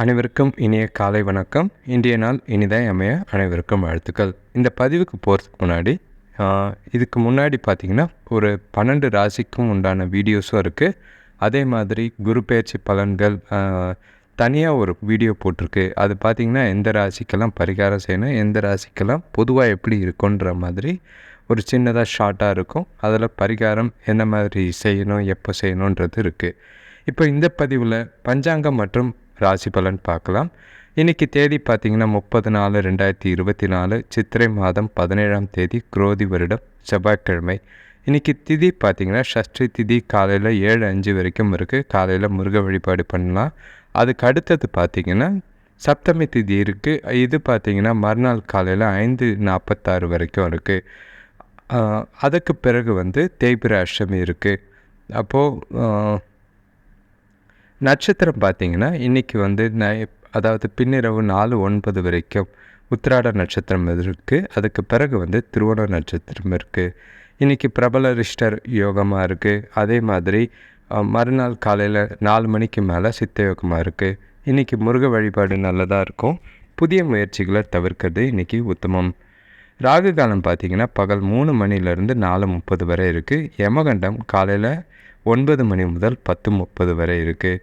அனைவருக்கும் இனிய காலை வணக்கம். இன்றைய நாள் இனிதாய் அமைய அனைவருக்கும் வாழ்த்துக்கள். இந்த பதிவுக்கு போகிறதுக்கு முன்னாடி இதுக்கு முன்னாடி பார்த்திங்கன்னா ஒரு பன்னெண்டு ராசிக்கும் உண்டான வீடியோஸும் இருக்குது அதே மாதிரி குரு பயிற்சி பலன்கள் தனியாக ஒரு வீடியோ போட்டிருக்கு. அது பார்த்திங்கன்னா எந்த ராசிக்கெல்லாம் பரிகாரம் செய்யணும் எந்த ராசிக்கெல்லாம் பொதுவாக எப்படி இருக்குன்ற மாதிரி ஒரு சின்னதாக ஷார்ட்டாக இருக்கும். அதில் பரிகாரம் என்ன மாதிரி செய்யணும் எப்போ செய்யணுன்றது இருக்குது இப்போ இந்த பதிவில் பஞ்சாங்கம் மற்றும் ராசி பலன் பார்க்கலாம். இன்றைக்கி தேதி பார்த்திங்கன்னா முப்பது நாலு ரெண்டாயிரத்தி இருபத்தி நாலு. சித்திரை மாதம் பதினேழாம் தேதி குரோதி வருடம் செவ்வாய்க்கிழமை. இன்றைக்கி திதி பார்த்திங்கன்னா ஷஷ்டி திதி காலையில் ஏழு அஞ்சு வரைக்கும் இருக்குது காலையில் முருக வழிபாடு பண்ணலாம். அதுக்கு அடுத்தது பார்த்திங்கன்னா சப்தமி திதி இருக்குது இது பார்த்திங்கன்னா மறுநாள் காலையில் ஐந்து நாற்பத்தாறு வரைக்கும் இருக்குது அதுக்கு பிறகு வந்து தேய்பிர அஷ்டமி இருக்குது அப்போது நட்சத்திரம் பார்த்தீங்கன்னா இன்றைக்கி வந்து ந அதாவது பின்னிரவு நாலு ஒன்பது வரைக்கும் உத்திராட நட்சத்திரம் இருக்குது அதுக்கு பிறகு வந்து திருவோண நட்சத்திரம் இருக்குது இன்றைக்கி பிரபல ரிஷ்டர் யோகமாக இருக்குது அதே மாதிரி மறுநாள் காலையில் நாலு மணிக்கு மேலே சித்த யோகமாக இருக்குது இன்றைக்கி முருக வழிபாடு நல்லதாக இருக்கும். புதிய முயற்சிகளை தவிர்க்கிறது இன்றைக்கி உத்தமம். ராகு காலம் பார்த்திங்கன்னா பகல் மூணு மணிலேருந்து நாலு முப்பது வரை இருக்குது யமகண்டம் காலையில் ஒன்பது மணி முதல் பத்து முப்பது வரை இருக்குது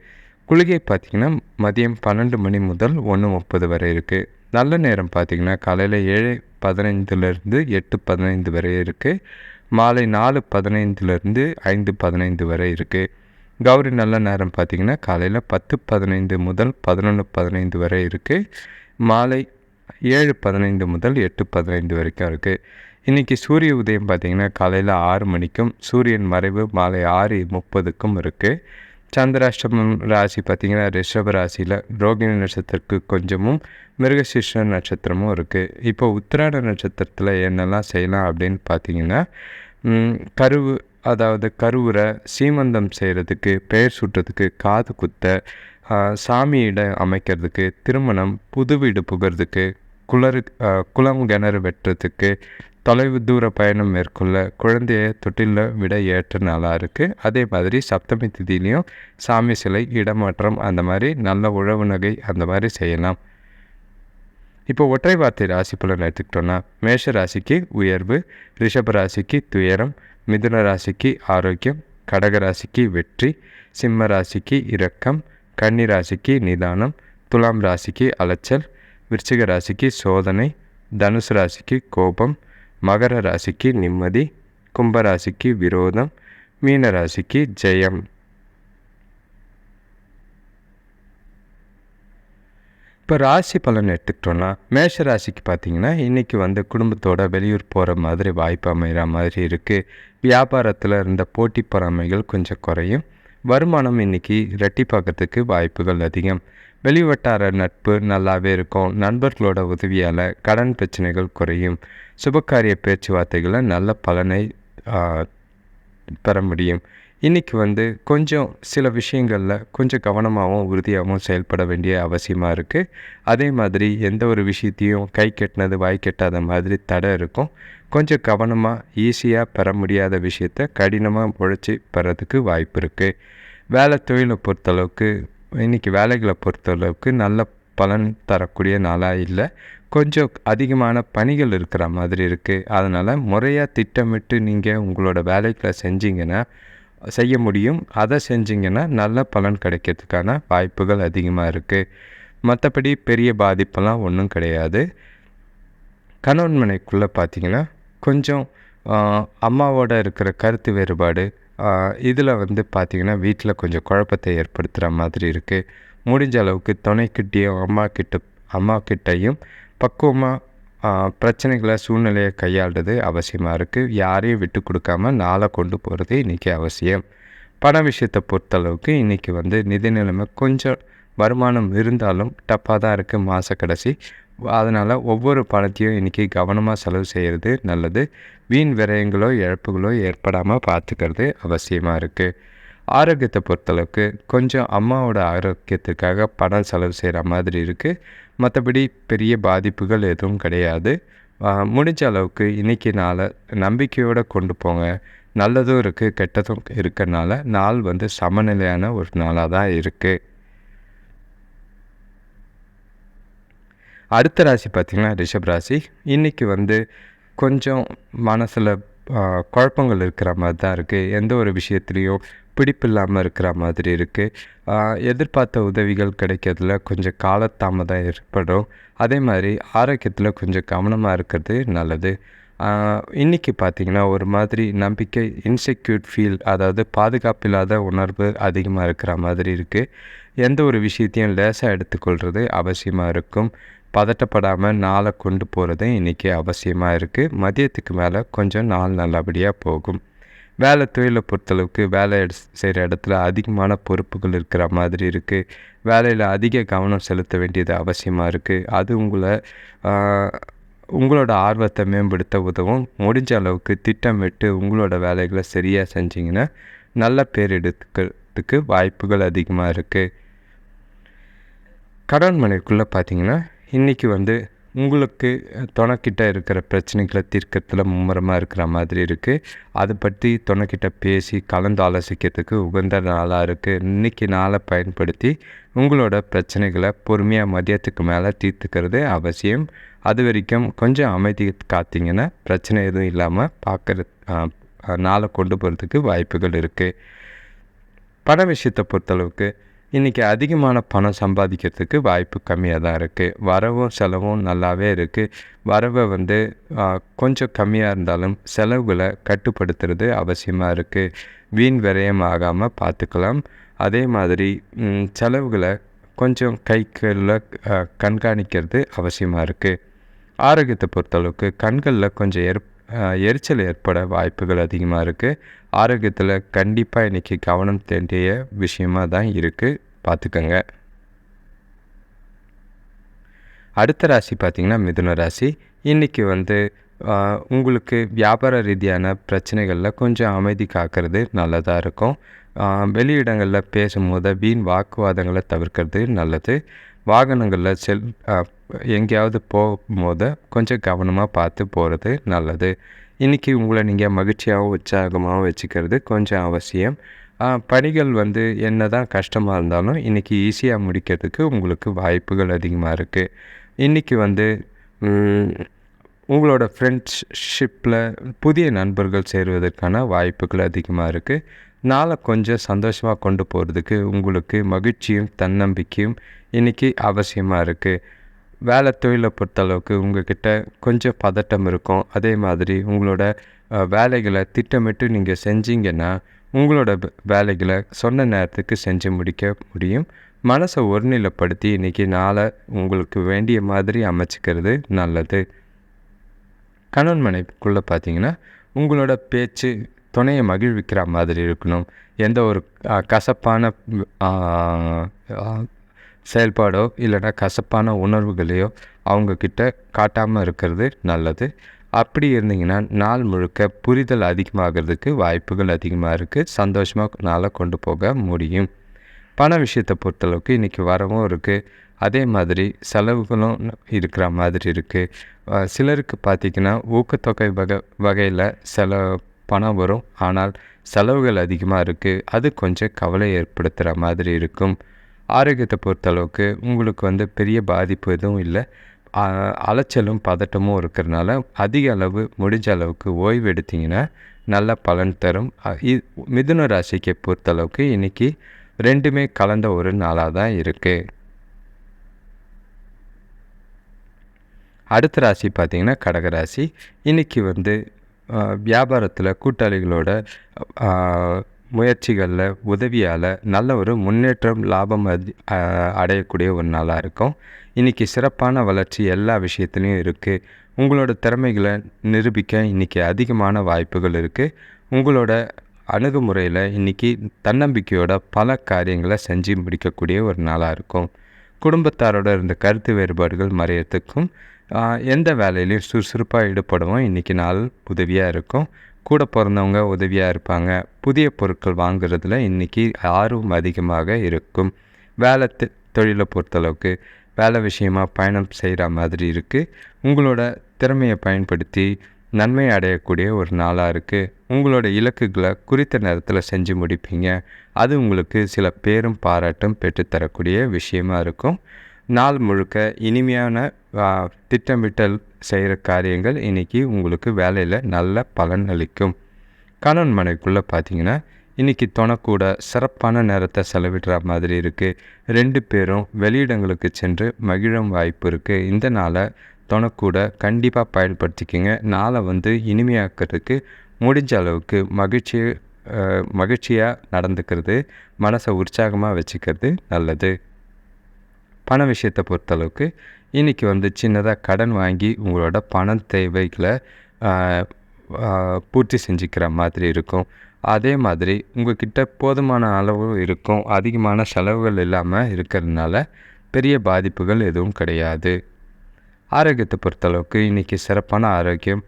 குளிகை பார்த்திங்கன்னா மதியம் பன்னெண்டு மணி முதல் ஒன்று முப்பது வரை இருக்குது நல்ல நேரம் பார்த்திங்கன்னா காலையில் ஏழு பதினைந்துலேருந்து எட்டு பதினைந்து வரை இருக்குது மாலை நாலு பதினைந்துலேருந்து ஐந்து பதினைந்து வரை இருக்குது கௌரி நல்ல நேரம் பார்த்திங்கன்னா காலையில் பத்து பதினைந்து முதல் பதினொன்று பதினைந்து வரை இருக்குது மாலை ஏழு பதினைந்து முதல் எட்டு பதினைந்து வரைக்கும் இருக்குது இன்றைக்கி சூரிய உதயம் பார்த்திங்கன்னா காலையில் ஆறு மணிக்கும் சூரியன் மறைவு மாலை ஆறு முப்பதுக்கும் இருக்குது சந்திராஷ்டமம் ராசி பார்த்திங்கன்னா ரிஷப ராசியில் ரோகிணி நட்சத்திரத்துக்கு கொஞ்சமும் மிருகசிஷ்ட நட்சத்திரமும் இருக்குது இப்போ உத்திராட நட்சத்திரத்தில் என்னெல்லாம் செய்யலாம் அப்படின்னு பார்த்தீங்கன்னா கருவு அதாவது கருவுரை சீமந்தம் செய்கிறதுக்கு பெயர் சூட்டுறதுக்கு காது குத்த சாமியிட அமைக்கிறதுக்கு திருமணம் புது வீடு புகிறதுக்கு குளறு குளம் கிணறு வெட்டுறதுக்கு தொலைவு தூர பயணம் மேற்கொள்ள குழந்தைய தொட்டிலில் விட ஏற்ற நாளாக இருக்குது அதே மாதிரி சப்தமி திதியிலையும் சாமி சிலை இடமாற்றம் அந்த மாதிரி நல்ல உழவு நகை அந்த மாதிரி செய்யலாம். இப்போ ஒற்றை வார்த்தை ராசி பலன் எடுத்துக்கிட்டோன்னா மேஷ ராசிக்கு உயர்வு ரிஷப ராசிக்கு துயரம் மிதுன ராசிக்கு ஆரோக்கியம் கடக ராசிக்கு வெற்றி சிம்ம ராசிக்கு இரக்கம் கன்னி ராசிக்கு நிதானம் துலாம் ராசிக்கு அலைச்சல் விருச்சிக ராசிக்கு சோதனை தனுசு ராசிக்கு கோபம் மகர ராசிக்கு நிம்மதி கும்பராசிக்கு விரோதம் மீன ராசிக்கு ஜெயம். இப்போ ராசி பலன் எடுத்துக்கிட்டோன்னா மேஷ ராசிக்கு பார்த்தீங்கன்னா இன்றைக்கி வந்து குடும்பத்தோட வெளியூர் போகிற மாதிரி வாய்ப்பு அமைகிற மாதிரி இருக்குது வியாபாரத்தில் இருந்த போட்டி பொறாமைகள் கொஞ்சம் குறையும். வருமானம் இன்றைக்கி ரெட்டிப்பாக்கிறதுக்கு வாய்ப்புகள் அதிகம். வெளிவட்டார நட்பு நல்லாவே இருக்கும். நண்பர்களோட உதவியால் கடன் பிரச்சனைகள் குறையும். சுபகாரிய பேச்சுவார்த்தைகளில் நல்ல பலனை பெற முடியும். இன்றைக்கி வந்து கொஞ்சம் சில விஷயங்களில் கொஞ்சம் கவனமாகவும் உறுதியாகவும் செயல்பட வேண்டிய அவசியமாக இருக்குது அதே மாதிரி எந்த ஒரு விஷயத்தையும் கை கெட்டினது வாய் கெட்டாத மாதிரி தடை இருக்கும். கொஞ்சம் கவனமாக ஈஸியாக பெற முடியாத விஷயத்த கடினமாக உழைச்சி பெறதுக்கு வாய்ப்பு இருக்குது வேலை தொழிலை பொறுத்தளவுக்கு இன்றைக்கி வேலைகளை பொறுத்தளவுக்கு நல்ல பலன் தரக்கூடிய நாளாக இல்லை. கொஞ்சம் அதிகமான பணிகள் இருக்கிற மாதிரி இருக்குது அதனால் முறையாக திட்டமிட்டு நீங்கள் உங்களோட வேலைகளை செஞ்சிங்கன்னா செய்ய முடியும். அதை செஞ்சிங்கன்னா நல்ல பலன் கிடைக்கிறதுக்கான வாய்ப்புகள் அதிகமாக இருக்குது மற்றபடி பெரிய பாதிப்பெல்லாம் ஒன்றும் கிடையாது. கணவன் மனைக்குள்ளே பார்த்தீங்கன்னா கொஞ்சம் அம்மாவோட இருக்கிற கருத்து வேறுபாடு இதில் வந்து பார்த்திங்கன்னா வீட்டில் கொஞ்சம் குழப்பத்தை ஏற்படுத்துகிற மாதிரி இருக்குது முடிஞ்ச அளவுக்கு துணைக்கிட்டேயும் அம்மா கிட்ட அம்மா கிட்டேயும் பக்குவமாக பிரச்சனைகளை சூழ்நிலையை கையாளுறது அவசியமாக இருக்குது யாரையும் விட்டு கொடுக்காம நாளை கொண்டு போகிறது இன்றைக்கி அவசியம். பண விஷயத்தை பொறுத்தளவுக்கு இன்றைக்கி வந்து நிதி நிலைமை கொஞ்சம் வருமானம் இருந்தாலும் டப்பாக தான் இருக்குது மாத கடைசி. அதனால் ஒவ்வொரு பணத்தையும் இன்றைக்கி கவனமாக செலவு செய்கிறது நல்லது. வீண் விரயங்களோ இழப்புகளோ ஏற்படாமல் பார்த்துக்கிறது அவசியமாக இருக்குது ஆரோக்கியத்தை பொறுத்தளவுக்கு கொஞ்சம் அம்மாவோட ஆரோக்கியத்துக்காக பணம் செலவு செய்கிற மாதிரி இருக்குது மற்றபடி பெரிய பாதிப்புகள் எதுவும் கிடையாது. முடிஞ்ச அளவுக்கு இன்றைக்கி நாளை நம்பிக்கையோடு கொண்டு போங்க. நல்லதும் இருக்குது கெட்டதும் இருக்கறனால நாள் வந்து சமநிலையான ஒரு நாளாக தான் இருக்குது அடுத்த ராசி பார்த்திங்கன்னா ரிஷப் ராசி. இன்றைக்கி வந்து கொஞ்சம் மனசில் குழப்பங்கள் இருக்கிற மாதிரி தான் இருக்குது எந்த ஒரு விஷயத்துலேயும் பிடிப்பு இல்லாமல் இருக்கிற மாதிரி இருக்குது எதிர்பார்த்த உதவிகள் கிடைக்கிறதுல கொஞ்சம் காலத்தாமதம் ஏற்படும். அதே மாதிரி ஆரோக்கியத்தில் கொஞ்சம் கவனமாக இருக்கிறது நல்லது. இன்றைக்கி பார்த்திங்கன்னா ஒரு மாதிரி நம்பிக்கை இன்செக்யூர்ட் ஃபீல் அதாவது பாதுகாப்பு இல்லாத உணர்வு அதிகமாக இருக்கிற மாதிரி இருக்குது எந்த ஒரு விஷயத்தையும் லேசாக எடுத்துக்கொள்கிறது அவசியமாக இருக்கும். பதட்டப்படாமல் நாளை கொண்டு போகிறது இன்றைக்கி அவசியமாக இருக்குது மதியத்துக்கு மேலே கொஞ்சம் நாள் நல்லபடியாக போகும். வேலை தொழிலை பொறுத்தளவுக்கு வேலை செய்கிற இடத்துல அதிகமான பொறுப்புகள் இருக்கிற மாதிரி இருக்குது வேலையில் அதிக கவனம் செலுத்த வேண்டியது அவசியமாக இருக்குது அது உங்களை உங்களோட ஆர்வத்தை மேம்படுத்த உதவும். முடிஞ்ச அளவுக்கு திட்டமிட்டு உங்களோட வேலைகளை சரியாக செஞ்சிங்கன்னா நல்ல பேர் எடுத்துக்கிறதுக்கு வாய்ப்புகள் அதிகமாக இருக்குது கடன் மனைக்குள்ளே பார்த்தீங்கன்னா இன்றைக்கி வந்து உங்களுக்கு துணைக்கிட்ட இருக்கிற பிரச்சனைகளை தீர்க்கத்தில் மும்முரமாக இருக்கிற மாதிரி இருக்குது அதை பற்றி துணைக்கிட்ட பேசி கலந்து ஆலோசிக்கிறதுக்கு உகந்த நாளாக இருக்குது இன்றைக்கி நாளை பயன்படுத்தி உங்களோட பிரச்சனைகளை பொறுமையாக மதியத்துக்கு மேலே தீர்த்துக்கிறது அவசியம். அது வரைக்கும் கொஞ்சம் அமைதி காத்திங்கன்னா பிரச்சனை எதுவும் இல்லாமல் பார்க்குற நாளை கொண்டு போகிறதுக்கு வாய்ப்புகள் இருக்குது பண விஷயத்தை பொறுத்தளவுக்கு இன்றைக்கி அதிகமான பணம் சம்பாதிக்கிறதுக்கு வாய்ப்பு கம்மியாக தான் இருக்குது வரவும் செலவும் நல்லாவே இருக்குது வரவை வந்து கொஞ்சம் கம்மியாக இருந்தாலும் செலவுகளை கட்டுப்படுத்துறது அவசியமாக இருக்குது வீண் விரயம் ஆகாமல் பார்த்துக்கலாம் அதே மாதிரி செலவுகளை கொஞ்சம் கைகளில் கண்காணிக்கிறது அவசியமாக இருக்குது ஆரோக்கியத்தை பொறுத்தளவுக்கு கண்களில் கொஞ்சம் எர் எரிச்சல் ஏற்பட வாய்ப்புகள் அதிகமாக இருக்குது ஆரோக்கியத்தில் கண்டிப்பாக இன்றைக்கி கவனம் தேண்டிய விஷயமாக தான் இருக்குது பார்த்துக்கோங்க அடுத்த ராசி பார்த்திங்கன்னா மிதுன ராசி. இன்றைக்கி வந்து உங்களுக்கு வியாபார ரீதியான பிரச்சனைகளில் கொஞ்சம் அமைதி காக்கிறது நல்லதாக இருக்கும். வெளியிடங்களில் பேசும்போது வீண் வாக்குவாதங்களை தவிர்க்கிறது நல்லது. வாகனங்களில் செல் எங்கேயாவது போகும்போது கொஞ்சம் கவனமாக பார்த்து போகிறது நல்லது. இன்றைக்கி உங்களை நீங்கள் மகிழ்ச்சியாகவும் உற்சாகமாகவும் வச்சுக்கிறது கொஞ்சம் அவசியம். பணிகள் வந்து என்ன தான் கஷ்டமாக இருந்தாலும் இன்றைக்கி ஈஸியாக முடிக்கிறதுக்கு உங்களுக்கு வாய்ப்புகள் அதிகமாக இருக்குது இன்றைக்கி வந்து உங்களோட ஃப்ரெண்ட்ஷிப்பில் புதிய நண்பர்கள் சேருவதற்கான வாய்ப்புகள் அதிகமாக இருக்குது நாளை கொஞ்சம் சந்தோஷமாக கொண்டு போகிறதுக்கு உங்களுக்கு மகிழ்ச்சியும் தன்னம்பிக்கையும் இன்றைக்கி அவசியமாக இருக்குது வேலை தொழிலை பொறுத்தளவுக்கு உங்கள்கிட்ட கொஞ்சம் பதட்டம் இருக்கும். அதே மாதிரி உங்களோட வேலைகளை திட்டமிட்டு நீங்கள் செஞ்சீங்கன்னா உங்களோட வேலைகளை சொன்ன நேரத்துக்கு செஞ்சு முடிக்க முடியும். மனசை ஒருநிலைப்படுத்தி இன்றைக்கி நாளை உங்களுக்கு வேண்டிய மாதிரி அமைச்சிக்கிறது நல்லது. கணவன் மனைவிக்குள்ளே பார்த்தீங்கன்னா உங்களோட பேச்சு துணையை மகிழ்விக்கிற மாதிரி இருக்கணும். எந்த ஒரு கசப்பான செயல்பாடோ இல்லைன்னா கசப்பான உணர்வுகளையோ அவங்கக்கிட்ட காட்டாமல் இருக்கிறது நல்லது. அப்படி இருந்தீங்கன்னா நாள் முழுக்க புரிதல் அதிகமாகிறதுக்கு வாய்ப்புகள் அதிகமாக இருக்குது சந்தோஷமாக நாளை கொண்டு போக முடியும். பண விஷயத்தை பொறுத்தளவுக்கு இன்றைக்கி வரவும் இருக்குது அதே மாதிரி செலவுகளும் இருக்கிற மாதிரி இருக்குது சிலருக்கு பார்த்திங்கன்னா ஊக்கத்தொகை வகை வகையில் சில பணம் வரும். ஆனால் செலவுகள் அதிகமாக இருக்குது அது கொஞ்சம் கவலை ஏற்படுத்துகிற மாதிரி இருக்கும். ஆரோக்கியத்தை பொறுத்தளவுக்கு உங்களுக்கு வந்து பெரிய பாதிப்பு எதுவும் இல்லை. அலைச்சலும் பதட்டமும் இருக்கிறனால அதிக அளவு முடிஞ்ச அளவுக்கு ஓய்வு எடுத்திங்கன்னா நல்ல பலன் தரும். மிதுன ராசிக்கு பொறுத்தளவுக்கு இன்றைக்கி ரெண்டுமே கலந்த ஒரு நாளாக தான் இருக்குது அடுத்த ராசி பார்த்திங்கன்னா கடகராசி இன்றைக்கி வந்து வியாபாரத்தில் கூட்டாளிகளோட முயற்சிகளில் உதவியால் நல்ல ஒரு முன்னேற்றம் லாபம் அடையக்கூடிய ஒரு நாளாக இருக்கும். இன்றைக்கி சிறப்பான வளர்ச்சி எல்லா விஷயத்துலேயும் இருக்குது உங்களோட திறமைகளை நிரூபிக்க இன்றைக்கி அதிகமான வாய்ப்புகள் இருக்குது உங்களோட அணுகுமுறையில் இன்றைக்கி தன்னம்பிக்கையோட பல காரியங்களை செஞ்சு முடிக்கக்கூடிய ஒரு நாளாக இருக்கும். குடும்பத்தாரோட இருந்த கருத்து வேறுபாடுகள் மறையத்துக்கும் எந்த வேலையிலையும் சுறுசுறுப்பாக ஈடுபடவும் இன்றைக்கி நாள் உதவியாக இருக்கும். கூட பிறந்தவங்க உதவியாக இருப்பாங்க. புதிய பொருட்கள் வாங்குறதுல இன்றைக்கி ஆர்வம் அதிகமாக இருக்கும். வேலை தொழிலை பொறுத்தளவுக்கு வேலை விஷயமாக பயணம் செய்கிற மாதிரி இருக்குது உங்களோட திறமையை பயன்படுத்தி நன்மை அடையக்கூடிய ஒரு நாளாக இருக்குது உங்களோட இலக்குகளை குறித்த நேரத்தில் செஞ்சு முடிப்பீங்க. அது உங்களுக்கு சில பேரும் பாராட்டும் பெற்றுத்தரக்கூடிய விஷயமா இருக்கும். நாள் முழுக்க இனிமையான திட்டமிட்டல் செய்கிற காரியங்கள் இன்றைக்கி உங்களுக்கு வேலையில் நல்ல பலன் அளிக்கும். கணவன் மனைவிக்குள்ளே பார்த்தீங்கன்னா இன்றைக்கி தொணக்கூட சிறப்பான நேரத்தை செலவிடுற மாதிரி இருக்குது ரெண்டு பேரும் வெளியிடங்களுக்கு சென்று மகிழும் வாய்ப்பு இருக்குது இந்த நாளை தொணக்கூட கண்டிப்பாக பயன்படுத்திக்கோங்க. நாளை வந்து இனிமையாக்கிறதுக்கு முடிஞ்ச அளவுக்கு மகிழ்ச்சி மகிழ்ச்சியாக நடந்துக்கிறது மனசை உற்சாகமாக வச்சுக்கிறது நல்லது. பண விஷயத்தை பொறுத்தளவுக்கு இன்றைக்கி வந்து சின்னதாக கடன் வாங்கி உங்களோட பண தேவைகளை பூர்த்தி செஞ்சுக்கிற மாதிரி இருக்கும். அதே மாதிரி உங்கள்கிட்ட போதுமான அளவு இருக்கும். அதிகமான செலவுகள் இல்லாமல் இருக்கிறதுனால பெரிய பாதிப்புகள் எதுவும் கிடையாது. ஆரோக்கியத்தை பொறுத்தளவுக்கு இன்றைக்கி சிறப்பான ஆரோக்கியம்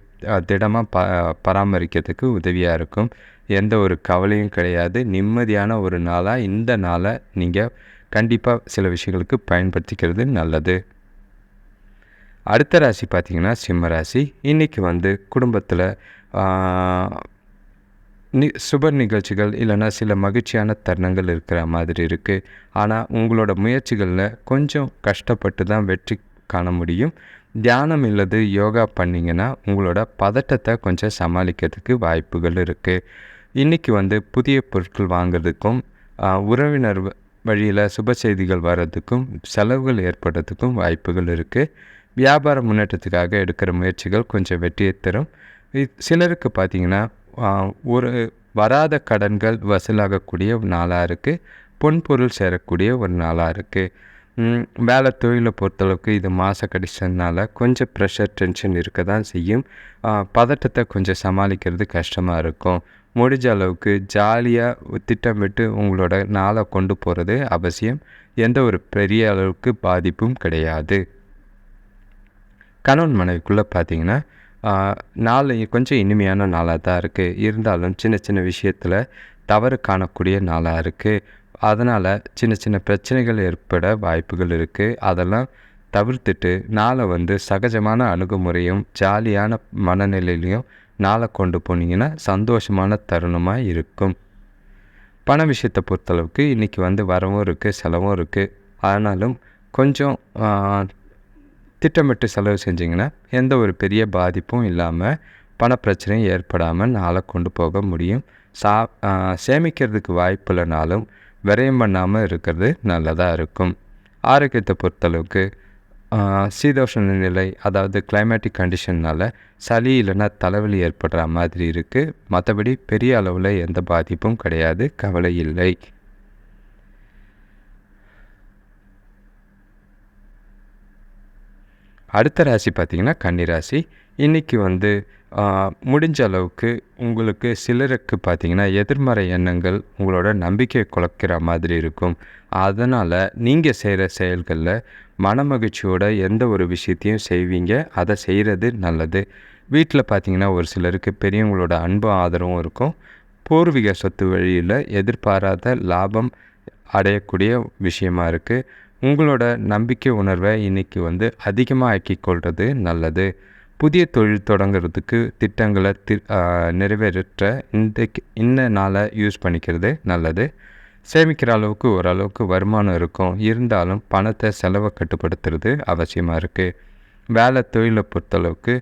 திடமாக ப பராமரிக்கிறதுக்கு உதவியாக இருக்கும். எந்த ஒரு கவலையும் கிடையாது. நிம்மதியான ஒரு நாளாக இந்த நாளை நீங்கள் கண்டிப்பாக சில விஷயங்களுக்கு பயன்படுத்திக்கிறது நல்லது. அடுத்த ராசி பார்த்திங்கன்னா சிம்ம ராசி. இன்றைக்கி வந்து குடும்பத்தில் நி சுப நிகழ்ச்சிகள் இல்லைன்னா சில மகிழ்ச்சியான தருணங்கள் இருக்கிற மாதிரி இருக்குது ஆனால் உங்களோட முயற்சிகளில் கொஞ்சம் கஷ்டப்பட்டு தான் வெற்றி காண முடியும். தியானம் இல்லது யோகா பண்ணிங்கன்னா உங்களோட பதட்டத்தை கொஞ்சம் சமாளிக்கிறதுக்கு வாய்ப்புகள் இருக்குது இன்றைக்கி வந்து புதிய பொருட்கள் வாங்குறதுக்கும் உறவினர் வழியில் சுப செய்திகள் வர்றதுக்கும் செலவுகள் ஏற்படுறதுக்கும் வாய்ப்புகள் இருக்குது வியாபார முன்னேற்றத்துக்காக எடுக்கிற முயற்சிகள் கொஞ்சம் வெற்றியை தரும். சிலருக்கு பார்த்திங்கன்னா ஒரு வராத கடன்கள் வசூலாகக்கூடிய நாளாக இருக்குது பொன்பொருள் சேரக்கூடிய ஒரு நாளாக இருக்குது வேலை தொழிலை பொறுத்தளவுக்கு இது மாத கடிச்சதுனால கொஞ்சம் ப்ரெஷர் டென்ஷன் இருக்க தான் செய்யும் பதட்டத்தை கொஞ்சம் சமாளிக்கிறது கஷ்டமாக இருக்கும். முடிஞ்ச அளவுக்கு ஜாலியாக திட்டமிட்டு உங்களோட நாளை கொண்டு போகிறது அவசியம். எந்த ஒரு பெரிய அளவுக்கு பாதிப்பும் கிடையாது. கணவன் மனைவிக்குள்ளே பார்த்தீங்கன்னா நாள் கொஞ்சம் இனிமையான நாளாக தான் இருக்குது இருந்தாலும் சின்ன சின்ன விஷயத்தில் தவறு காணக்கூடிய நாளாக இருக்குது அதனால் சின்ன சின்ன பிரச்சனைகள் ஏற்பட வாய்ப்புகள் இருக்குது அதெல்லாம் தவிர்த்துட்டு நாளை வந்து சகஜமான அணுகுமுறையும் ஜாலியான மனநிலையிலையும் நாளை கொண்டு போனீங்கன்னா சந்தோஷமான தருணமாக இருக்கும். பண விஷயத்தை பொறுத்தளவுக்கு இன்றைக்கி வந்து வரவும் இருக்குது செலவும் இருக்குது ஆனாலும் கொஞ்சம் திட்டமிட்டு செலவு செஞ்சிங்கன்னா எந்த ஒரு பெரிய பாதிப்பும் இல்லாமல் பணப்பிரச்சனையும் ஏற்படாமல் நாளை கொண்டு போக முடியும். சா சேமிக்கிறதுக்கு வாய்ப்பு இல்லைனாலும் விரயம் பண்ணாமல் இருக்கிறது நல்லதாக இருக்கும். ஆரோக்கியத்தை பொறுத்தளவுக்கு சீதோஷண நிலை அதாவது கிளைமேட்டிக் கண்டிஷன்னால் சளி இல்லைன்னா தலைவலி ஏற்படுற மாதிரி இருக்குது மற்றபடி பெரிய அளவில் எந்த பாதிப்பும் கிடையாது கவலை இல்லை. அடுத்த ராசி பார்த்திங்கன்னா கன்னிராசி இன்றைக்கி வந்து முடிஞ்ச அளவுக்கு உங்களுக்கு சிலருக்கு பார்த்திங்கன்னா எதிர்மறை எண்ணங்கள் உங்களோட நம்பிக்கை குலைக்கிற மாதிரி இருக்கும். அதனால் நீங்கள் செய்கிற செயல்களில் மனமகிழ்ச்சியோட எந்த ஒரு விஷயத்தையும் செய்வீங்க. அதை செய்கிறது நல்லது. வீட்டில் பார்த்திங்கன்னா ஒரு சிலருக்கு பெரியவங்களோட அன்பும் ஆதரவும் இருக்கும். பூர்வீக சொத்து வழியில் எதிர்பாராத லாபம் அடையக்கூடிய விஷயமா இருக்குது உங்களோட நம்பிக்கை உணர்வை இன்றைக்கி வந்து அதிகமாக ஆக்கிக்கொள்வது நல்லது. புதிய தொழில் தொடங்குறதுக்கு திட்டங்களை தி நிறைவேற்ற இந்த இந்த நாளை யூஸ் பண்ணிக்கிறது நல்லது. சேமிக்கிற அளவுக்கு ஓரளவுக்கு வருமானம் இருக்கும். இருந்தாலும் பணத்தை செலவை கட்டுப்படுத்துறது அவசியமாக இருக்குது வேலை தொழிலை பொறுத்தளவுக்கு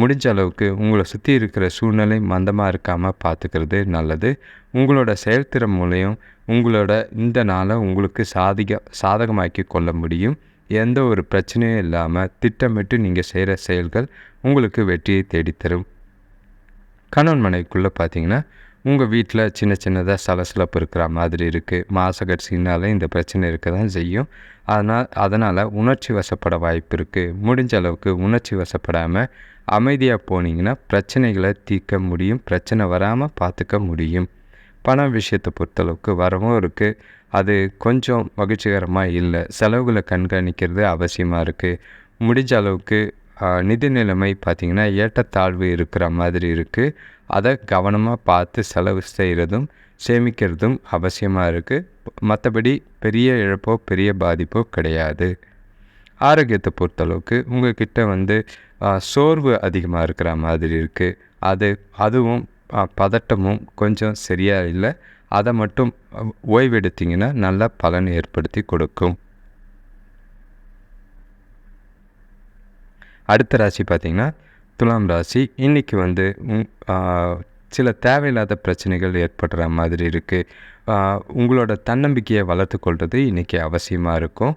முடிஞ்ச அளவுக்கு உங்களை சுற்றி இருக்கிற சூழ்நிலை மந்தமாக இருக்காமல் பார்த்துக்கிறது நல்லது. உங்களோட செயல்திறன் மூலியம் உங்களோட இந்த நாளை உங்களுக்கு சாதிக சாதகமாக்கி கொள்ள முடியும். எந்த ஒரு பிரச்சனையும் இல்லாமல் திட்டமிட்டு நீங்கள் செய்கிற செயல்கள் உங்களுக்கு வெற்றியை தேடித்தரும். கணவன் மனைவிக்குள்ளே பார்த்தீங்கன்னா உங்கள் வீட்டில் சின்ன சின்னதாக சலசலப்பு இருக்கிற மாதிரி இருக்குது மாசகட்சினால் இந்த பிரச்சனை இருக்க தான் செய்யும். அதனால் அதனால் உணர்ச்சி வசப்பட வாய்ப்பு இருக்குது முடிஞ்ச அளவுக்கு உணர்ச்சி வசப்படாமல் அமைதியாக போனீங்கன்னா பிரச்சனைகளை தீர்க்க முடியும். பிரச்சனை வராமல் பார்த்துக்க முடியும். பணம் விஷயத்தை பொறுத்தளவுக்கு வரவும் இருக்குது அது கொஞ்சம் மகிழ்ச்சிகரமாக இல்லை. செலவுகளை கண்காணிக்கிறது அவசியமாக இருக்குது முடிஞ்ச அளவுக்கு நிதி நிலைமை பார்த்திங்கன்னா ஏற்றத்தாழ்வு இருக்கிற மாதிரி இருக்குது அதை கவனமாக பார்த்து செலவு செய்கிறதும் சேமிக்கிறதும் அவசியமாக இருக்குது மற்றபடி பெரிய இழப்போ பெரிய பாதிப்போ கிடையாது. ஆரோக்கியத்தை பொறுத்தளவுக்கு உங்கள்கிட்ட வந்து சோர்வு அதிகமாக இருக்கிற மாதிரி இருக்குது அது அதுவும் பதட்டமும் கொஞ்சம் சரியாக இல்லை. அதை மட்டும் ஓய்வெடுத்திங்கன்னா நல்ல பலன் ஏற்படுத்தி கொடுக்கும். அடுத்த ராசி பார்த்திங்கன்னா துலாம் ராசி. இன்றைக்கி வந்து உங்- சில தேவையில்லாத பிரச்சனைகள் ஏற்படுற மாதிரி இருக்குது உங்களோட தன்னம்பிக்கையை வளர்த்து கொள்வது இன்றைக்கி அவசியமாக இருக்கும்.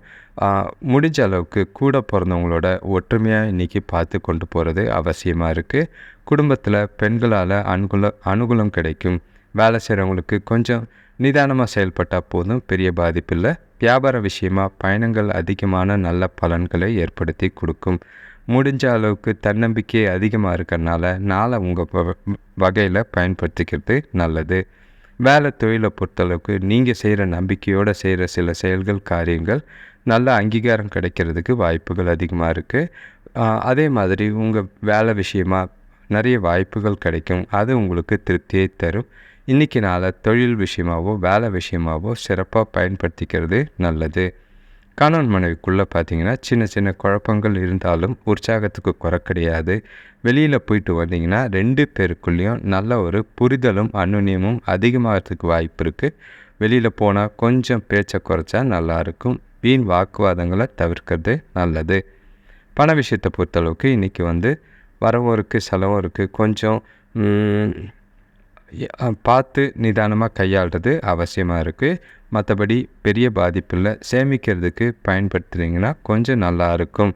முடிஞ்ச அளவுக்கு கூட பிறந்தவங்களோட ஒற்றுமையாக இன்றைக்கி பார்த்து கொண்டு போகிறது அவசியமாக இருக்குது குடும்பத்தில் பெண்களால் அனுகூல அனுகூலம் கிடைக்கும். வேலை செய்கிறவங்களுக்கு கொஞ்சம் நிதானமாக செயல்பட்டால் போதும் பெரிய பாதிப்பில்லை. வியாபார விஷயமா பயணங்கள் அதிகமான நல்ல பலன்களை ஏற்படுத்தி கொடுக்கும். முடிஞ்ச அளவுக்கு தன்னம்பிக்கை அதிகமாக இருக்கிறனால நாளை உங்கள் வகையில் பயன்படுத்திக்கிறது நல்லது. வேலை தொழிலை பொறுத்தளவுக்கு நீங்கள் செய்கிற நம்பிக்கையோடு செய்கிற சில செயல்கள் காரியங்கள் நல்ல அங்கீகாரம் கிடைக்கிறதுக்கு வாய்ப்புகள் அதிகமாக இருக்குது அதே மாதிரி உங்கள் வேலை விஷயமா நிறைய வாய்ப்புகள் கிடைக்கும். அது உங்களுக்கு திருப்தியை தரும். இன்றைக்கி நாளை தொழில் விஷயமாவோ வேலை விஷயமாவோ சிறப்பாக பயன்படுத்திக்கிறது நல்லது. கணவன் மனைவிக்குள்ளே பார்த்தீங்கன்னா சின்ன சின்ன குழப்பங்கள் இருந்தாலும் உற்சாகத்துக்கு குறை கிடையாது. வெளியில் போயிட்டு வந்தீங்கன்னா ரெண்டு பேருக்குள்ளேயும் நல்ல ஒரு புரிதலும் அனுநியமும் அதிகமாகிறதுக்கு வாய்ப்பு இருக்குது வெளியில் போனால் கொஞ்சம் பேச்சை குறைச்சா நல்லாயிருக்கும் வீண் வாக்குவாதங்களை தவிர்க்கிறது நல்லது. பண விஷயத்தை பொறுத்தளவுக்கு இன்றைக்கி வந்து வரவும் இருக்குது செலவும் இருக்குது கொஞ்சம் பார்த்து நிதானமாக கையாளுறது அவசியமாக இருக்குது மற்றபடி பெரிய பாதிப்பில் சேமிக்கிறதுக்கு பயன்படுத்துகிறீங்கன்னா கொஞ்சம் நல்லா இருக்கும்.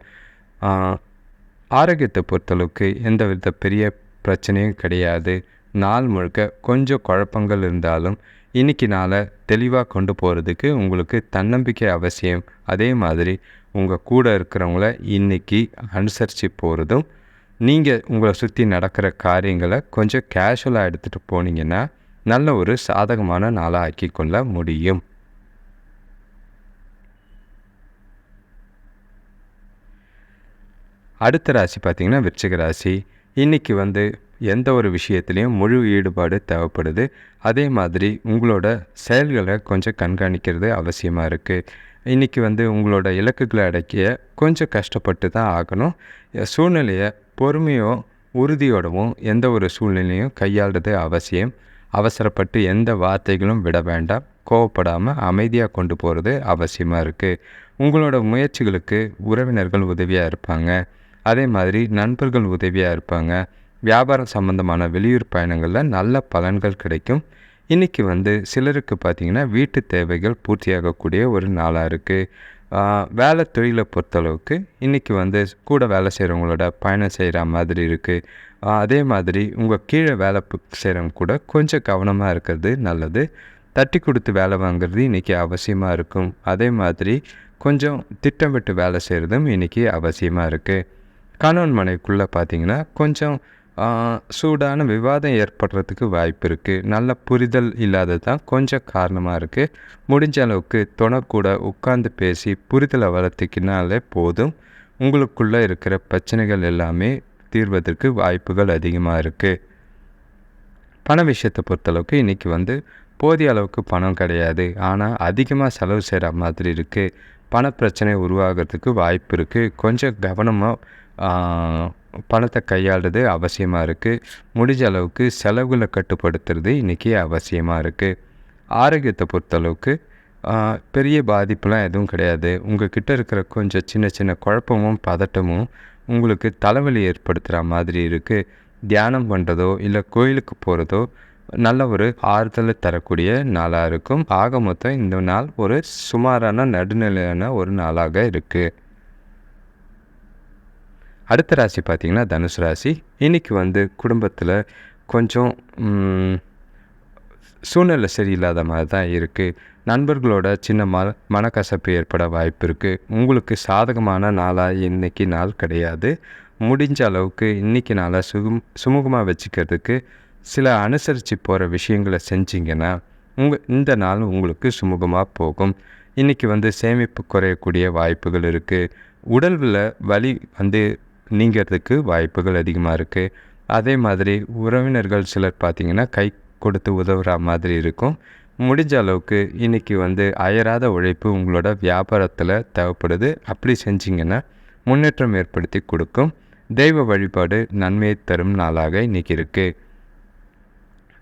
ஆரோக்கியத்தை பொறுத்தளவுக்கு எந்த வித பெரிய பிரச்சனையும் கிடையாது. நாள் முழுக்க கொஞ்சம் குழப்பங்கள் இருந்தாலும் இன்னைக்கு நாளை தெளிவாக கொண்டு போகிறதுக்கு உங்களுக்கு தன்னம்பிக்கை அவசியம். அதே மாதிரி உங்கள் கூட இருக்கிறவங்கள இன்னைக்கு அனுசரித்து போகிறதும் நீங்கள் உங்களை சுற்றி நடக்கிற காரியங்களை கொஞ்சம் கேஷுவலாக எடுத்துகிட்டு போனீங்கன்னா நல்ல ஒரு சாதகமான நாளாக ஆக்கி கொள்ள முடியும். அடுத்த ராசி பார்த்திங்கன்னா விருச்சிக ராசி. இன்றைக்கி வந்து எந்த ஒரு விஷயத்துலையும் முழு ஈடுபாடு தேவைப்படுது. அதே மாதிரி உங்களோட செயல்களை கொஞ்சம் கண்காணிக்கிறது அவசியமாக இருக்குது இன்றைக்கி வந்து உங்களோட இலக்குகளை அடக்கிய கொஞ்சம் கஷ்டப்பட்டு தான் ஆகணும். சூழ்நிலையை பொறுமையோ உறுதியோடவும் எந்த ஒரு சூழ்நிலையும் கையாளுறது அவசியம். அவசரப்பட்டு எந்த வார்த்தைகளும் விட வேண்டாம். கோவப்படாமல் அமைதியாக கொண்டு போகிறது அவசியமாக இருக்குது உங்களோட முயற்சிகளுக்கு உறவினர்கள் உதவியாக இருப்பாங்க. அதே மாதிரி நண்பர்கள் உதவியாக இருப்பாங்க. வியாபாரம் சம்பந்தமான வெளியூர் பயணங்களில் நல்ல பலன்கள் கிடைக்கும். இன்றைக்கி வந்து சிலருக்கு பார்த்திங்கன்னா வீட்டு தேவைகள் பூர்த்தியாகக்கூடிய ஒரு நாளாக இருக்குது வேலை தொழிலை பொறுத்தளவுக்கு இன்றைக்கி வந்து கூட வேலை செய்கிறவங்களோட பயணம் செய்கிற மாதிரி இருக்குது அதே மாதிரி உங்கள் கீழே வேலை செய்கிறவங்க கூட கொஞ்சம் கவனமாக இருக்கிறது நல்லது. தட்டி கொடுத்து வேலை வாங்குறது இன்றைக்கி அவசியமாக இருக்கும். அதே மாதிரி கொஞ்சம் திட்டமிட்டு வேலை செய்கிறதும் இன்றைக்கி அவசியமாக இருக்குது கணவன் மனைவிக்குள்ளே பார்த்திங்கன்னா கொஞ்சம் சூடான விவாதம் ஏற்படுறதுக்கு வாய்ப்பு இருக்குது நல்ல புரிதல் இல்லாதது தான் கொஞ்சம் காரணமாக இருக்குது முடிஞ்ச அளவுக்கு துணை உட்கார்ந்து பேசி புரிதலை வளர்த்துக்கினாலே போதும். உங்களுக்குள்ளே இருக்கிற பிரச்சனைகள் எல்லாமே தீர்வதற்கு வாய்ப்புகள் அதிகமாக இருக்குது பண விஷயத்தை பொறுத்தளவுக்கு இன்றைக்கி வந்து போதிய அளவுக்கு பணம் கிடையாது. ஆனால் அதிகமாக செலவு செய்கிற மாதிரி இருக்குது பண பிரச்சனை உருவாகிறதுக்கு வாய்ப்பு இருக்குது கொஞ்சம் கவனமாக பணத்தை கையாளுறது அவசியமாக இருக்குது முடிஞ்ச அளவுக்கு செலவுகளை கட்டுப்படுத்துறது இன்றைக்கி அவசியமாக இருக்குது ஆரோக்கியத்தை பொறுத்தளவுக்கு பெரிய பாதிப்புலாம் எதுவும் கிடையாது. உங்கள் கிட்டே இருக்கிற கொஞ்சம் சின்ன சின்ன குழப்பமும் பதட்டமும் உங்களுக்கு தலைவலி ஏற்படுத்துகிற மாதிரி இருக்குது தியானம் பண்ணுறதோ இல்லை கோயிலுக்கு போகிறதோ நல்ல ஒரு ஆறுதலை தரக்கூடிய நாளாக இருக்கும். ஆக மொத்தம் இந்த நாள் ஒரு சுமாரான நடுநிலையான ஒரு நாளாக இருக்குது அடுத்த ராசி பார்த்திங்கன்னா தனுசு ராசி. இன்றைக்கி வந்து குடும்பத்தில் கொஞ்சம் சூழ்நிலை சரியில்லாத மாதிரி தான் இருக்குது நண்பர்களோட சின்ன ம மனக்கசப்பு ஏற்பட வாய்ப்பு இருக்குது உங்களுக்கு சாதகமான நாளாக இன்றைக்கி நாள் கிடையாது. முடிஞ்ச அளவுக்கு இன்றைக்கி நாளை சுகும் சுமூகமாக வச்சுக்கிறதுக்கு சில அனுசரித்து போகிற விஷயங்களை செஞ்சிங்கன்னா உங்கள் இந்த நாள் உங்களுக்கு சுமூகமாக போகும். இன்றைக்கி வந்து சேமிப்பு குறையக்கூடிய வாய்ப்புகள் இருக்குது உடலில் வலி வந்து நீங்கிறதுக்கு வாய்ப்புகள் அதிகமாக இருக்குது அதே மாதிரி உறவினர்கள் சிலர் பார்த்திங்கன்னா கை கொடுத்து உதவுற மாதிரி இருக்கும். முடிஞ்ச அளவுக்கு இன்றைக்கி வந்து அயராத உழைப்பு உங்களோட வியாபாரத்தில் தேவைப்படுது. அப்படி செஞ்சிங்கன்னா முன்னேற்றம் ஏற்படுத்தி கொடுக்கும். தெய்வ வழிபாடு நன்மையை தரும் நாளாக இன்றைக்கி இருக்குது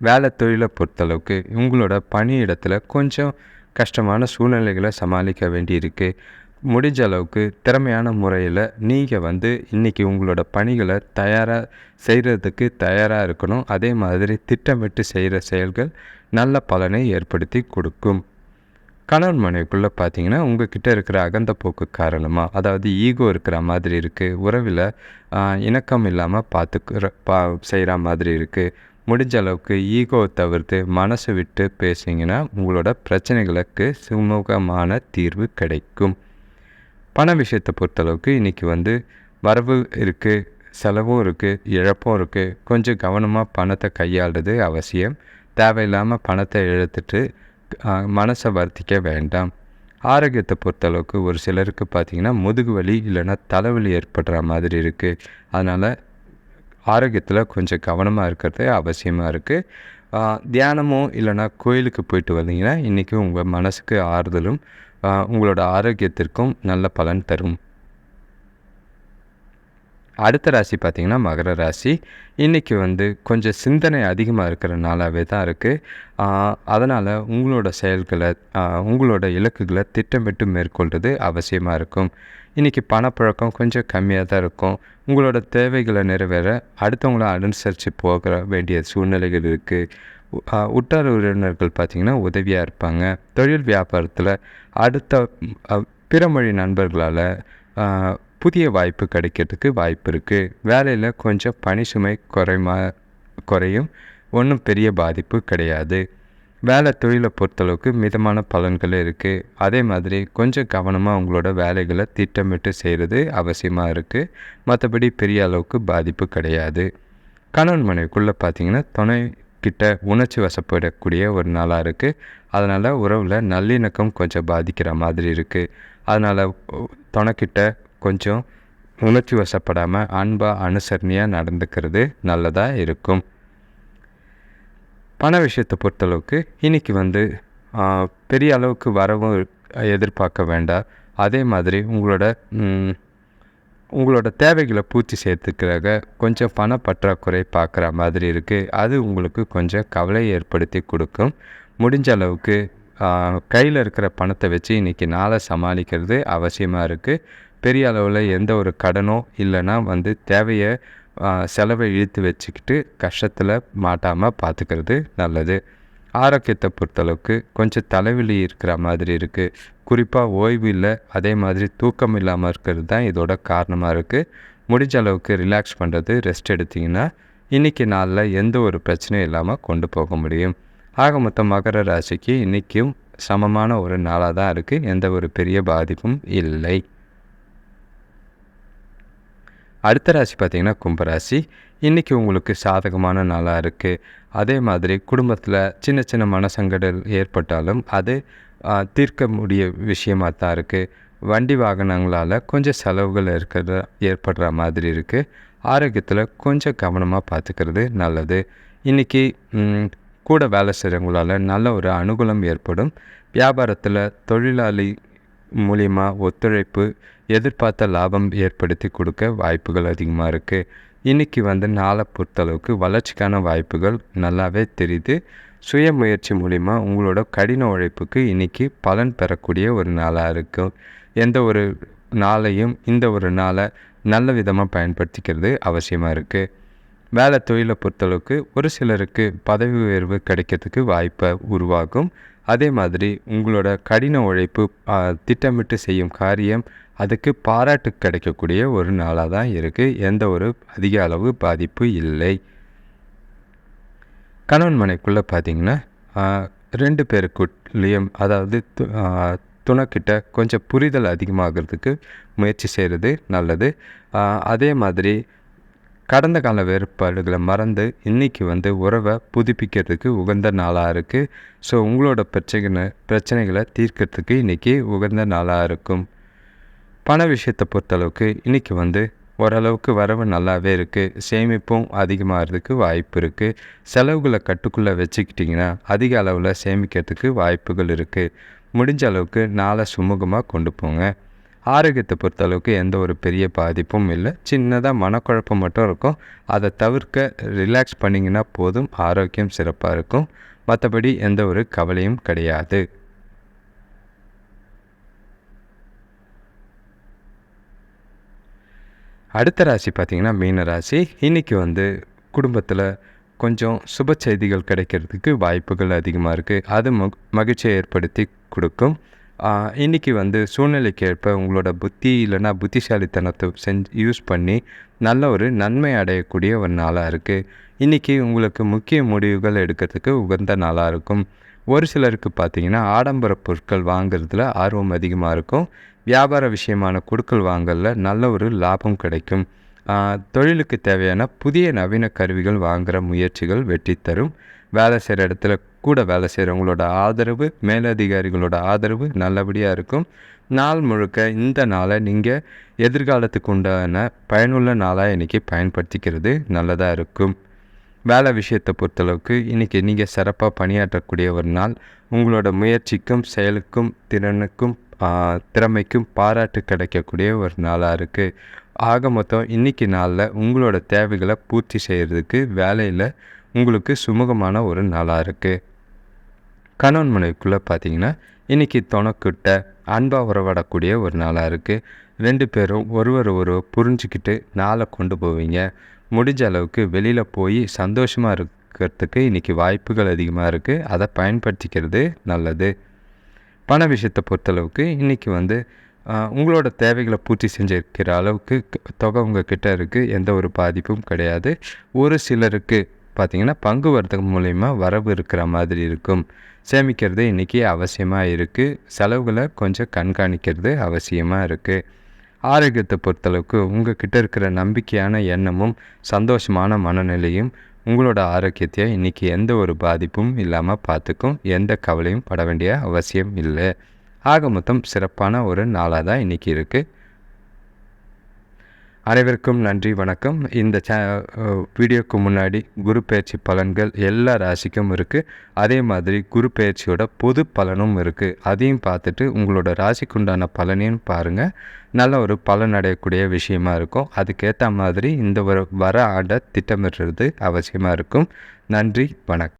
வேலை தொழிலை பொறுத்தளவுக்கு உங்களோட பணியிடத்தில் கொஞ்சம் கஷ்டமான சூழ்நிலைகளை சமாளிக்க வேண்டி இருக்குது முடிஞ்ச அளவுக்கு திறமையான முறையில் நீங்கள் வந்து இன்றைக்கி உங்களோட பணிகளை தயாராக செய்கிறதுக்கு தயாராக இருக்கணும். அதே மாதிரி திட்டமிட்டு செய்கிற செயல்கள் நல்ல பலனை ஏற்படுத்தி கொடுக்கும். கணவன் மனைவிக்குள்ளே பார்த்தீங்கன்னா உங்ககிட்ட இருக்கிற அகந்த போக்கு காரணமாக அதாவது ஈகோ இருக்கிற மாதிரி இருக்குது உறவில் இணக்கம் இல்லாமல் பார்த்துக்கிற பா செய்கிற மாதிரி இருக்குது முடிஞ்ச அளவுக்கு ஈகோ தவிர்த்து மனசு விட்டு பேசிங்கன்னா உங்களோட பிரச்சனைகளுக்கு சுமூகமான தீர்வு கிடைக்கும். பண விஷயத்தை பொறுத்தளவுக்கு இன்றைக்கி வந்து வரவு இருக்குது செலவும் இருக்குது இழப்பும் இருக்குது கொஞ்சம் கவனமாக பணத்தை கையாளுறது அவசியம். தேவையில்லாமல் பணத்தை இழுத்துட்டு மனசை வருத்திக்க வேண்டாம். ஆரோக்கியத்தை பொறுத்தளவுக்கு ஒரு சிலருக்கு பார்த்திங்கன்னா முதுகு வலி இல்லைன்னா தலைவலி ஏற்படுற மாதிரி இருக்குது அதனால் ஆரோக்கியத்தில் கொஞ்சம் கவனமாக இருக்கிறது அவசியமாக இருக்குது தியானமோ இல்லைன்னா கோயிலுக்கு போயிட்டு வந்தீங்கன்னா இன்றைக்கி உங்கள் மனசுக்கு ஆறுதலும் உங்களோட ஆரோக்கியத்திற்கும் நல்ல பலன் தரும். அடுத்த ராசி பார்த்திங்கன்னா மகர ராசி. இன்றைக்கி வந்து கொஞ்சம் சிந்தனை அதிகமாக இருக்கிற நாளாகவே தான் இருக்குது அதனால் உங்களோட செயல்களை உங்களோட இலக்குகளை திட்டமிட்டு மேற்கொள்வது அவசியமாக இருக்கும். இன்றைக்கி பணப்பழக்கம் கொஞ்சம் கம்மியாக தான் இருக்கும். உங்களோட தேவைகளை நிறைவேற அடுத்தவங்கள அனுசரித்து போக வேண்டிய சூழ்நிலைகள் இருக்குது உற்றார் உறவினர்கள் பார்த்திங்கன்னா உதவியாக இருப்பாங்க. தொழில் வியாபாரத்தில் அடுத்த பிற மொழி நண்பர்களால் புதிய வாய்ப்பு கிடைக்கிறதுக்கு வாய்ப்பு இருக்குது வேலையில் கொஞ்சம் பணி சுமை குறைமா குறையும். ஒன்றும் பெரிய பாதிப்பு கிடையாது. வேலை தொழிலை பொறுத்தளவுக்கு மிதமான பலன்கள் இருக்குது அதே மாதிரி கொஞ்சம் கவனமாக உங்களோட வேலைகளை திட்டமிட்டு செய்கிறது அவசியமாக இருக்குது மற்றபடி பெரிய அளவுக்கு பாதிப்பு கிடையாது. கணவன் மனைவிக்குள்ளே பார்த்திங்கன்னா துணை கிட்ட உணர்ச்சி வசப்படக்கூடிய ஒரு நாளாக இருக்குது அதனால் உறவில் நல்லிணக்கம் கொஞ்சம் பாதிக்கிற மாதிரி இருக்குது அதனால் துணைக்கிட்ட கொஞ்சம் உணர்ச்சி வசப்படாமல் அன்பாக அனுசரணையாக நடந்துக்கிறது நல்லதாக இருக்கும். பண விஷயத்தை பொறுத்தளவுக்கு இன்றைக்கி வந்து பெரிய அளவுக்கு வரவும் எதிர்பார்க்க வேண்டாம். அதே மாதிரி உங்களோட உங்களோட தேவைகளை பூர்த்தி செய்யறதுக்காக கொஞ்சம் பண பற்றாக்குறை பார்க்குற மாதிரி இருக்குது அது உங்களுக்கு கொஞ்சம் கவலை ஏற்படுத்தி கொடுக்கும். முடிஞ்ச அளவுக்கு கையில் இருக்கிற பணத்தை வச்சு இன்றைக்கி நாளை சமாளிக்கிறது அவசியமாக இருக்குது பெரிய அளவில் எந்த ஒரு கடனோ இல்லைன்னா வந்து தேவையை செலவை இழுத்து வச்சுக்கிட்டு கஷ்டத்தில் மாட்டாமல் பார்த்துக்கிறது நல்லது. ஆரோக்கியத்தை பொறுத்தளவுக்கு கொஞ்சம் தலைவலி இருக்கிற மாதிரி இருக்குது குறிப்பாக ஓய்வு இல்லை அதே மாதிரி தூக்கம் இல்லாமல் இருக்கிறது தான் இதோட காரணமாக இருக்குது முடிஞ்ச அளவுக்கு ரிலாக்ஸ் பண்ணுறது ரெஸ்ட் எடுத்திங்கன்னா இன்றைக்கி நாளில் எந்த ஒரு பிரச்சனையும் இல்லாமல் கொண்டு போக முடியும். ஆக மொத்தம் மகர ராசிக்கு இன்றைக்கும் சமமான ஒரு நாளாக தான் இருக்குது எந்த ஒரு பெரிய பாதிப்பும் இல்லை. அடுத்த ராசி பார்த்திங்கன்னா கும்பராசி. இன்றைக்கி உங்களுக்கு சாதகமான நாளாக இருக்குது அதே மாதிரி குடும்பத்தில் சின்ன சின்ன மனசங்கடல் ஏற்பட்டாலும் அது தீர்க்க முடிய விஷயமாக தான் இருக்குது வண்டி வாகனங்களால் கொஞ்சம் செலவுகள் இருக்கிற ஏற்படுற மாதிரி இருக்குது ஆரோக்கியத்தில் கொஞ்சம் கவனமாக பார்த்துக்கிறது நல்லது. இன்றைக்கி கூட வேலை செய்கிறவங்களால் நல்ல ஒரு அனுகூலம் ஏற்படும். வியாபாரத்தில் தொழிலாளி மூலியமாக ஒத்துழைப்பு எதிர்பார்த்த லாபம் ஏற்படுத்தி கொடுக்க வாய்ப்புகள் அதிகமாக இருக்குது இன்றைக்கி வந்து நாளை பொறுத்தளவுக்கு வளர்ச்சிக்கான வாய்ப்புகள் நல்லாவே தெரியுது. சுய முயற்சி மூலிமா உங்களோட கடின உழைப்புக்கு இன்றைக்கி பலன் பெறக்கூடிய ஒரு நாளாக இருக்கும் எந்த ஒரு நாளையும் இந்த ஒரு நாளை நல்ல விதமாக பயன்படுத்திக்கிறது அவசியமாக இருக்குது வேலை தொழிலை பொறுத்தளவுக்கு ஒரு சிலருக்கு பதவி உயர்வு கிடைக்கிறதுக்கு வாய்ப்பை உருவாகும் அதே மாதிரி உங்களோட கடின உழைப்பு திட்டமிட்டு செய்யும் காரியம் அதுக்கு பாராட்டு கிடைக்கக்கூடிய ஒரு நாளாக தான் இருக்குது எந்த ஒரு அதிக அளவு பாதிப்பு இல்லை. கணவன் மனைக்குள்ளே பார்த்திங்கன்னா ரெண்டு பேருக்குள்ளேயும் அதாவது துணைக்கிட்ட கொஞ்சம் புரிதல் அதிகமாகிறதுக்கு முயற்சி செய்கிறது நல்லது. அதே மாதிரி கடந்த கால வேறுபாடுகளை மறந்து இன்றைக்கி வந்து உறவை புதுப்பிக்கிறதுக்கு உகந்த நாளாக இருக்குது ஸோ உங்களோட பிரச்சனை பிரச்சனைகளை தீர்க்கிறதுக்கு இன்றைக்கி உகந்த நாளாக இருக்கும். பண விஷயத்தை பொறுத்தளவுக்கு இன்றைக்கி வந்து ஓரளவுக்கு வரவு நல்லாவே இருக்குது சேமிப்பும் அதிகமாகிறதுக்கு வாய்ப்பு இருக்குது செலவுகளை கட்டுக்குள்ளே வச்சுக்கிட்டிங்கன்னா அதிக அளவில் சேமிக்கிறதுக்கு வாய்ப்புகள் இருக்குது முடிஞ்ச அளவுக்கு நாளை சுமூகமாக கொண்டு போங்க. ஆரோக்கியத்தை பொறுத்தளவுக்கு எந்த ஒரு பெரிய பாதிப்பும் இல்லை. சின்னதாக மனக்குழப்பம் மட்டும் இருக்கும். அதை தவிர்க்க ரிலாக்ஸ் பண்ணிங்கன்னா போதும். ஆரோக்கியம் சிறப்பாக இருக்கும். மற்றபடி எந்த ஒரு கவலையும் கிடையாது. அடுத்த ராசி பார்த்திங்கன்னா மீன ராசி. இன்றைக்கி வந்து குடும்பத்தில் கொஞ்சம் சுப செய்திகள் கிடைக்கிறதுக்கு வாய்ப்புகள் அதிகமாக இருக்குது அது மகிழ்ச்சியை ஏற்படுத்தி கொடுக்கும். இன்றைக்கி வந்து சூழ்நிலைக்கு ஏற்ப உங்களோட புத்தி இல்லைன்னா புத்திசாலித்தனத்தை செஞ்சு யூஸ் பண்ணி நல்ல ஒரு நன்மை அடையக்கூடிய ஒரு நாளாக இருக்குது இன்றைக்கி உங்களுக்கு முக்கிய முடிவுகள் எடுக்கிறதுக்கு உகந்த நாளாக இருக்கும். ஒரு சிலருக்கு பார்த்திங்கன்னா ஆடம்பர பொருட்கள் வாங்குறதுல ஆர்வம் அதிகமாக இருக்கும். வியாபார விஷயமான கொடுக்கல் வாங்கலில் நல்ல ஒரு லாபம் கிடைக்கும். தொழிலுக்கு தேவையான புதிய நவீன கருவிகள் வாங்குகிற முயற்சிகள் வெற்றி தரும் வேலை செய்கிற இடத்துல கூட வேலை செய்கிறவங்களோட ஆதரவு மேலதிகாரிகளோட ஆதரவு நல்லபடியாக இருக்கும். நாள் முழுக்க இந்த நாளை நீங்கள் எதிர்காலத்துக்கு உண்டான பயனுள்ள நாளாக இன்றைக்கி பயன்படுத்திக்கிறது நல்லதாக இருக்கும். வேலை விஷயத்தை பொறுத்தளவுக்கு இன்றைக்கி நீங்கள் சிறப்பாக பணியாற்றக்கூடிய ஒரு நாள். உங்களோட முயற்சிக்கும் செயலுக்கும் திறனுக்கும் திறமைக்கும் பாராட்டு கிடைக்கக்கூடிய ஒரு நாளாக இருக்குது ஆக மொத்தம் இன்றைக்கி நாளில் உங்களோட தேவைகளை பூர்த்தி செய்கிறதுக்கு வேலையில் உங்களுக்கு சுமூகமான ஒரு நாளாக இருக்குது கணவன் மனைவிக்குள்ளே பார்த்தீங்கன்னா இன்றைக்கி துணக்கிட்ட அன்பாக உறவாடக்கூடிய ஒரு நாளாக இருக்குது ரெண்டு பேரும் ஒருவர் ஒருவர் புரிஞ்சுக்கிட்டு நாளை கொண்டு போவீங்க. முடிஞ்ச அளவுக்கு வெளியில் போய் சந்தோஷமாக இருக்கிறதுக்கு இன்றைக்கி வாய்ப்புகள் அதிகமாக இருக்குது அதை பயன்படுத்திக்கிறது நல்லது. பண விஷயத்தை பொறுத்தளவுக்கு இன்றைக்கி வந்து உங்களோட தேவைகளை பூர்த்தி செஞ்சிருக்கிற அளவுக்கு தொகை உங்கள் கிட்டே இருக்குது எந்த ஒரு பாதிப்பும் கிடையாது. ஒரு சிலருக்கு பார்த்திங்கன்னா பங்கு வர்த்தகம் மூலயமா வரவு இருக்கிற மாதிரி இருக்கும். சேமிக்கிறது இன்றைக்கி அவசியமாக இருக்குது செலவுகளை கொஞ்சம் கண்காணிக்கிறது அவசியமாக இருக்குது ஆரோக்கியத்தை பொறுத்தளவுக்கு உங்கள் கிட்டே இருக்கிற நம்பிக்கையான எண்ணமும் சந்தோஷமான மனநிலையும் உங்களோட ஆரோக்கியத்தை இன்றைக்கி எந்த ஒரு பாதிப்பும் இல்லாமல் பார்த்துக்கும் எந்த கவலையும் பட வேண்டிய அவசியம் இல்லை. ஆக மொத்தம் சிறப்பான ஒரு நாளாக தான் இன்றைக்கி இருக்குது அனைவருக்கும் நன்றி வணக்கம். இந்த சே வீடியோக்கு முன்னாடி குரு பயிற்சி பலன்கள் எல்லா ராசிக்கும் இருக்குது அதே மாதிரி குரு பயிற்சியோட பொது பலனும் இருக்குது அதையும் பார்த்துட்டு உங்களோட ராசிக்குண்டான பலனையும் பாருங்கள் நல்ல ஒரு பலன் அடையக்கூடிய விஷயமா இருக்கும். அதுக்கேற்ற மாதிரி இந்த ஒரு வர ஆண்டை திட்டமிடுறது அவசியமாக இருக்கும். நன்றி வணக்கம்.